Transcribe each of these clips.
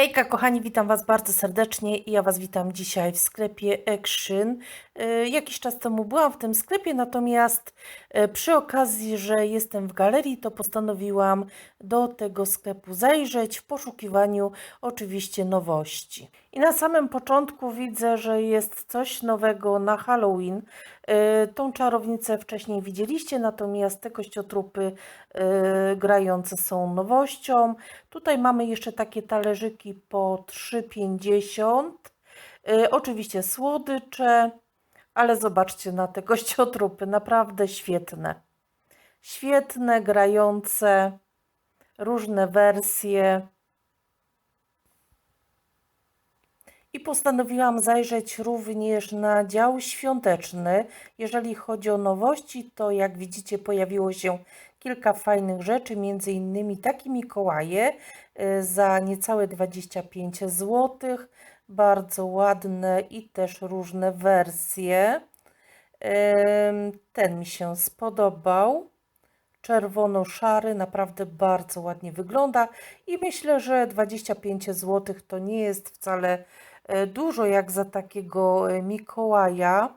Hejka kochani, witam Was bardzo serdecznie ja Was witam dzisiaj w sklepie Action. E, Jakiś czas temu byłam w tym sklepie, natomiast e, przy okazji, że jestem w galerii, to postanowiłam do tego sklepu zajrzeć w poszukiwaniu oczywiście nowości. I na samym początku widzę, że jest coś nowego na Halloween. E, Tą czarownicę wcześniej widzieliście, natomiast te kościotrupy e, grające są nowością. Tutaj mamy jeszcze takie talerzyki po 3,50. E, Oczywiście słodycze, ale zobaczcie na te kościotrupy, naprawdę świetne. Świetne, grające, różne wersje. I postanowiłam zajrzeć również na dział świąteczny. Jeżeli chodzi o nowości, to jak widzicie pojawiło się kilka fajnych rzeczy, między innymi taki Mikołaje y, za niecałe 25 zł. Bardzo ładne i też różne wersje. Ten mi się spodobał czerwono-szary, naprawdę bardzo ładnie wygląda i myślę, że 25 zł to nie jest wcale dużo jak za takiego e, Mikołaja.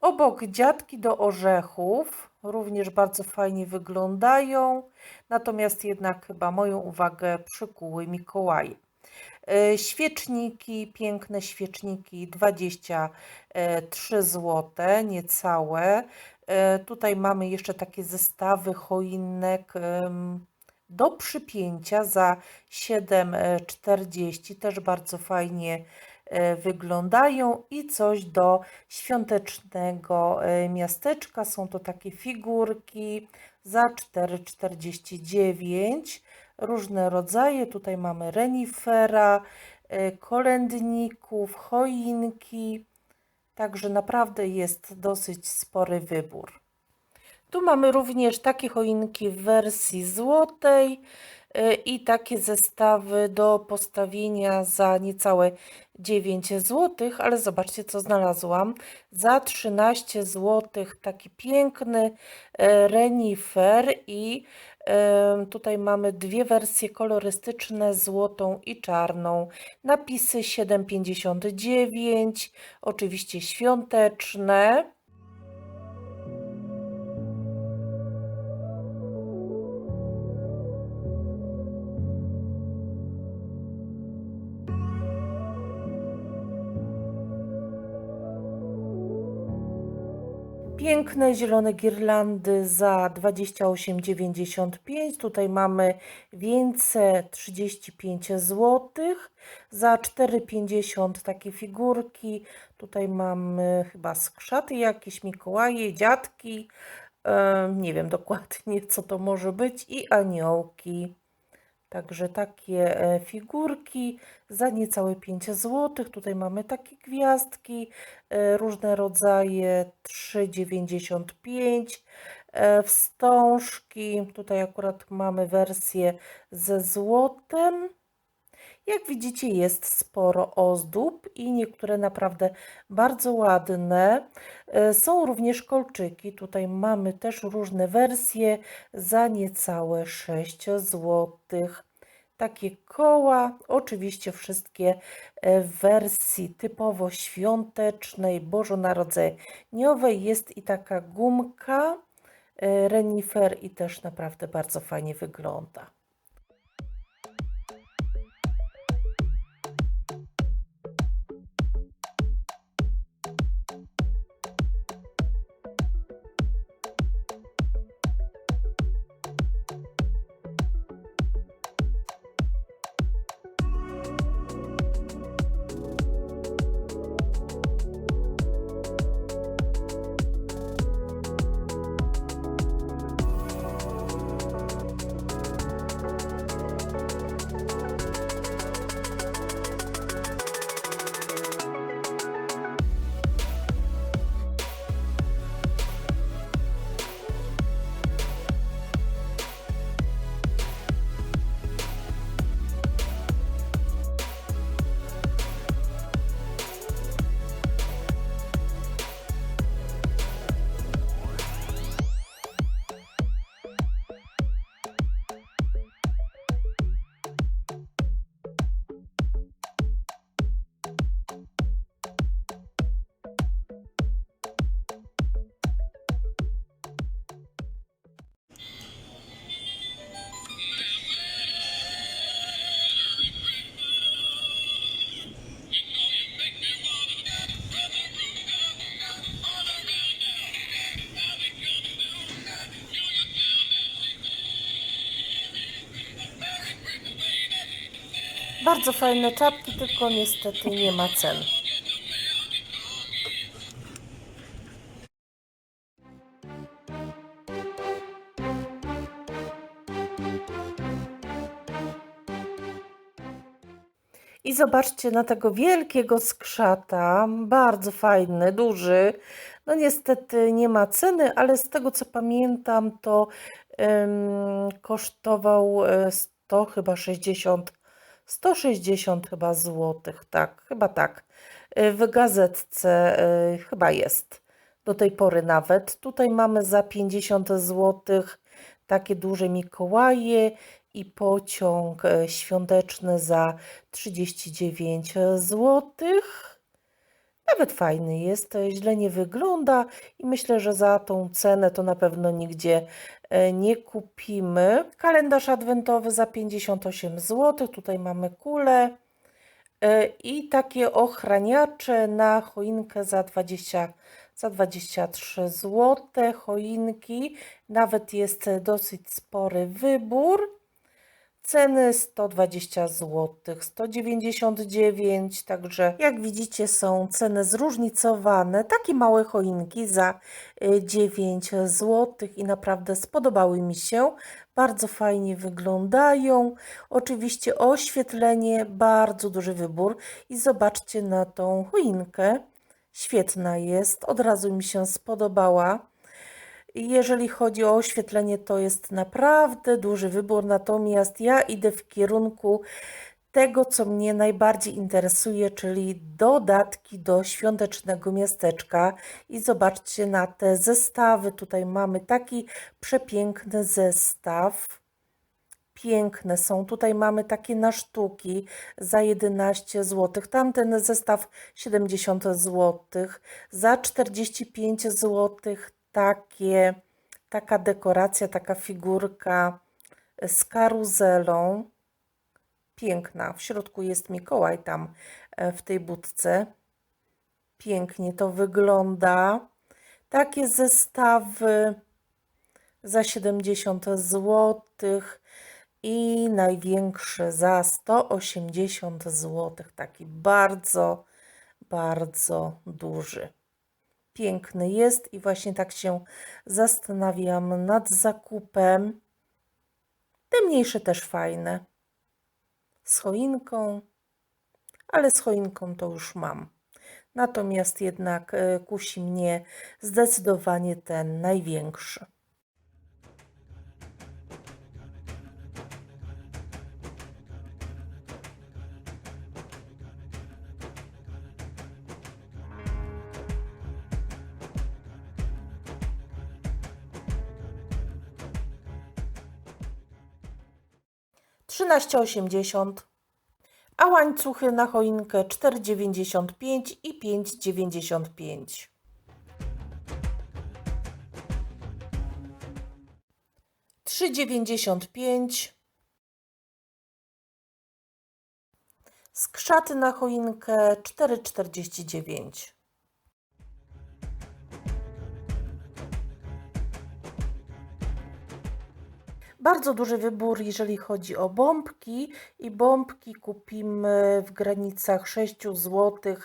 Obok dziadki do orzechów również bardzo fajnie wyglądają, natomiast jednak chyba moją uwagę przykuły Mikołaje. E, Świeczniki, piękne świeczniki, 23 zł, niecałe. E, Tutaj mamy jeszcze takie zestawy choinek do przypięcia za 7,40. Też bardzo fajnie e, wyglądają i coś do świątecznego e, miasteczka. Są to takie figurki za 4,49. Różne rodzaje. Tutaj mamy renifera, e, kolędników, choinki. Także naprawdę jest dosyć spory wybór. Tu mamy również takie choinki w wersji złotej i takie zestawy do postawienia za niecałe 9 zł, ale zobaczcie co znalazłam. Za 13 zł taki piękny y, renifer i y, tutaj mamy dwie wersje kolorystyczne, złotą i czarną. Napisy 7,59, oczywiście świąteczne. Piękne zielone girlandy za 28,95. Tutaj mamy wieńce 35 zł. Za 4,50 takie figurki. Tutaj mamy chyba skrzaty jakieś, Mikołaje, dziadki. E, nie wiem dokładnie co to może być. I aniołki. Także takie e, figurki za niecałe 5 zł. Tutaj mamy takie gwiazdki, e, różne rodzaje 3,95. E, Wstążki, tutaj akurat mamy wersję ze złotem. Jak widzicie, jest sporo ozdób i niektóre naprawdę bardzo ładne. E, Są również kolczyki. Tutaj mamy też różne wersje za niecałe 6 zł. Takie koła, oczywiście wszystkie e, w wersji typowo świątecznej, bożonarodzeniowej. Jest i taka gumka, e, renifer i też naprawdę bardzo fajnie wygląda. Bardzo fajne czapki, tylko niestety nie ma cen. I zobaczcie na tego wielkiego skrzata, bardzo fajny, duży. No niestety nie ma ceny, ale z tego co pamiętam, to em, kosztował e, 100 chyba 60, 160 chyba złotych, tak, chyba tak. E, W gazetce e, chyba jest do tej pory nawet. Tutaj mamy za 50 złotych takie duże Mikołaje i pociąg e, świąteczny za 39 złotych. Nawet fajny jest, źle nie wygląda i myślę, że za tą cenę to na pewno nigdzie nie kupimy. Kalendarz adwentowy za 58 zł. Tutaj mamy kulę e, i takie ochraniacze na choinkę za 20 za 23 zł. Choinki, nawet jest dosyć spory wybór. Ceny 120 zł, 199, także jak widzicie są ceny zróżnicowane. Takie małe choinki za y, 9 zł i naprawdę spodobały mi się. Bardzo fajnie wyglądają. Oczywiście oświetlenie, bardzo duży wybór i zobaczcie na tą choinkę. Świetna jest, od razu mi się spodobała. Jeżeli chodzi o oświetlenie, to jest naprawdę duży wybór, natomiast ja idę w kierunku tego, co mnie najbardziej interesuje, czyli dodatki do świątecznego miasteczka. I zobaczcie na te zestawy. Tutaj mamy taki przepiękny zestaw. Piękne są. Tutaj mamy takie na sztuki za 11 zł. Tamten zestaw 70 zł. Za 45 zł takie, taka dekoracja, taka figurka z karuzelą. Piękna. W środku jest Mikołaj tam e, w tej budce. Pięknie to wygląda. Takie zestawy za 70 zł i największy za 180 zł. Taki bardzo, bardzo duży. Piękny jest i właśnie tak się zastanawiam nad zakupem. Te mniejsze też fajne. Z choinką, ale z choinką to już mam. Natomiast jednak e, kusi mnie zdecydowanie ten największy. Trzynaście osiemdziesiąt, a łańcuchy na choinkę 4,95 i 5,95. Trzy dziewięćdziesiąt pięć. Skrzaty na choinkę 4,49. Bardzo duży wybór, jeżeli chodzi o bombki i bombki kupimy w granicach 6 zł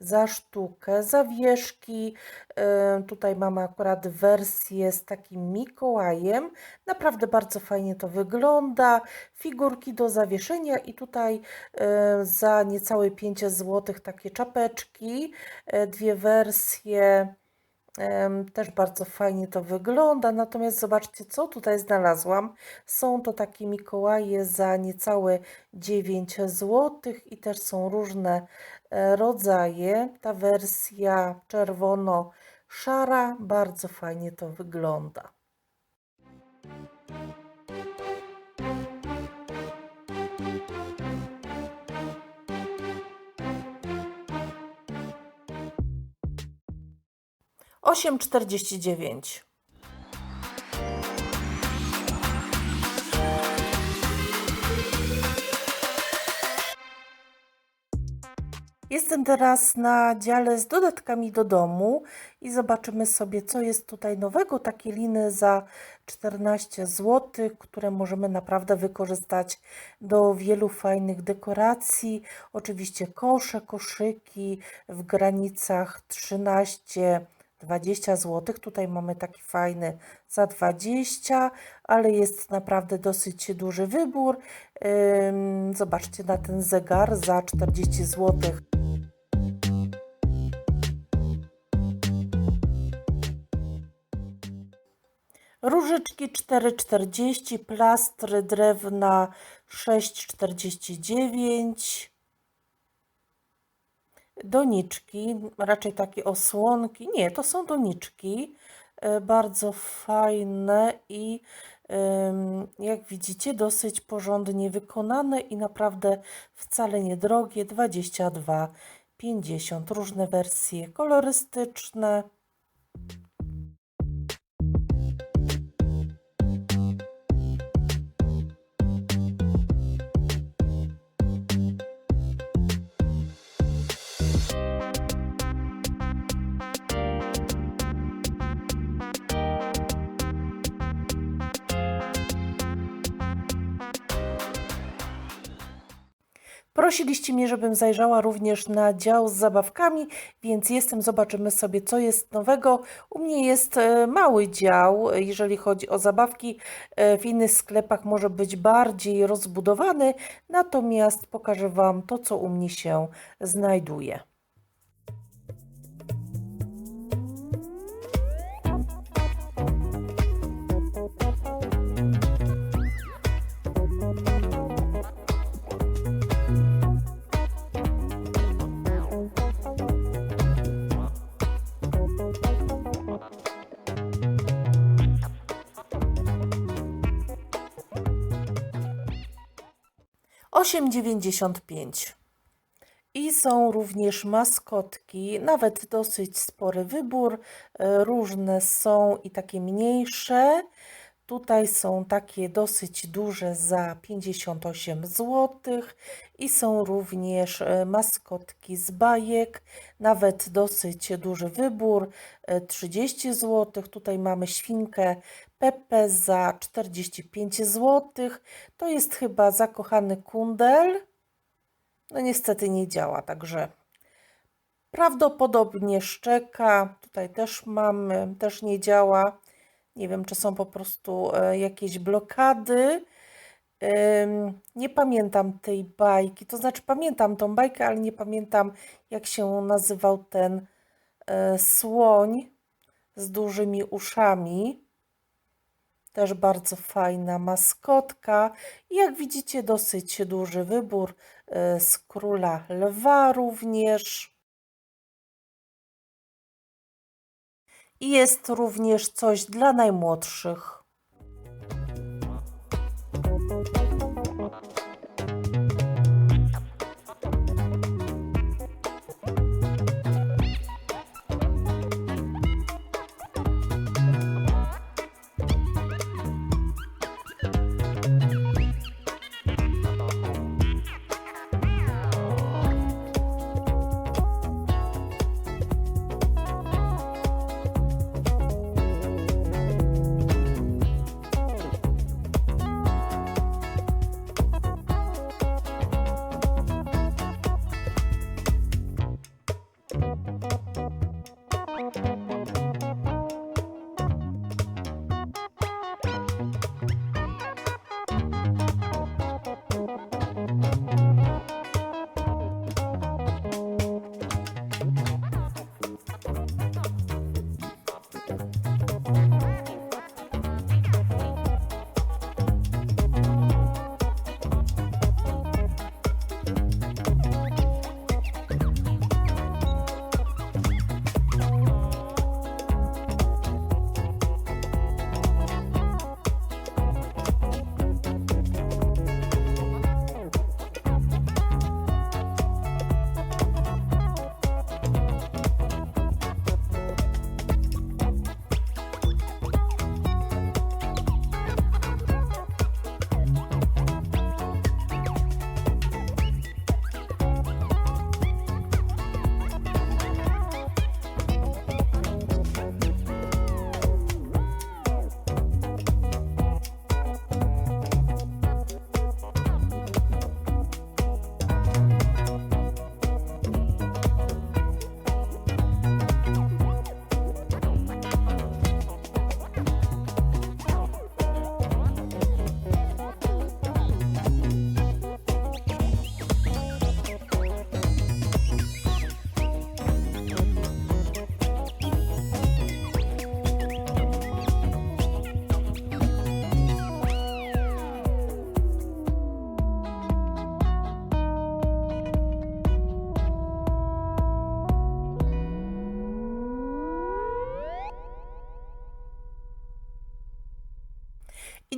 za sztukę. Zawieszki, e, tutaj mamy akurat wersję z takim Mikołajem. Naprawdę bardzo fajnie to wygląda. Figurki do zawieszenia i tutaj e, za niecałe 5 zł takie czapeczki, e, dwie wersje. Też bardzo fajnie to wygląda, natomiast zobaczcie, co tutaj znalazłam. Są to takie Mikołaje za niecałe 9 zł i też są różne e, rodzaje. Ta wersja czerwono-szara bardzo fajnie to wygląda. Osiem czterdzieści dziewięć. Jestem teraz na dziale z dodatkami do domu i zobaczymy sobie, co jest tutaj nowego. Takie liny za 14 zł, które możemy naprawdę wykorzystać do wielu fajnych dekoracji. Oczywiście kosze, koszyki w granicach 13 20 zł. Tutaj mamy taki fajny za 20, ale jest naprawdę dosyć duży wybór. Zobaczcie na ten zegar za 40 zł. Różyczki 4,40, plastry drewna 6,49 doniczki, raczej takie osłonki. Nie, to są doniczki, e, bardzo fajne i jak widzicie dosyć porządnie wykonane i naprawdę wcale niedrogie, 22,50. Różne wersje kolorystyczne. Prosiliście mnie, żebym zajrzała również na dział z zabawkami, więc jestem, zobaczymy sobie, co jest nowego. U mnie jest e, mały dział, jeżeli chodzi o zabawki. E, w innych sklepach może być bardziej rozbudowany, natomiast pokażę Wam to, co u mnie się znajduje. 8,95. I są również maskotki, nawet dosyć spory wybór. E, różne są i takie mniejsze. Tutaj są takie dosyć duże za 58 zł i są również e, maskotki z bajek, nawet dosyć duży wybór, 30 e, zł. Tutaj mamy świnkę Pepe za 45 zł. To jest chyba zakochany kundel. No niestety nie działa, także prawdopodobnie szczeka. Tutaj też mamy, też nie działa. Nie wiem, czy są po prostu e, jakieś blokady. Nie pamiętam tej bajki, to znaczy pamiętam tą bajkę, ale nie pamiętam jak się nazywał ten e, słoń z dużymi uszami. Też bardzo fajna maskotka. I jak widzicie, dosyć duży wybór e, z króla lwa również. I jest również coś dla najmłodszych.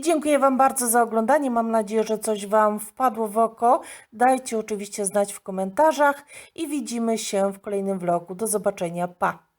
Dziękuję Wam bardzo za oglądanie. Mam nadzieję, że coś Wam wpadło w oko. Dajcie oczywiście znać w komentarzach i widzimy się w kolejnym vlogu. Do zobaczenia. Pa!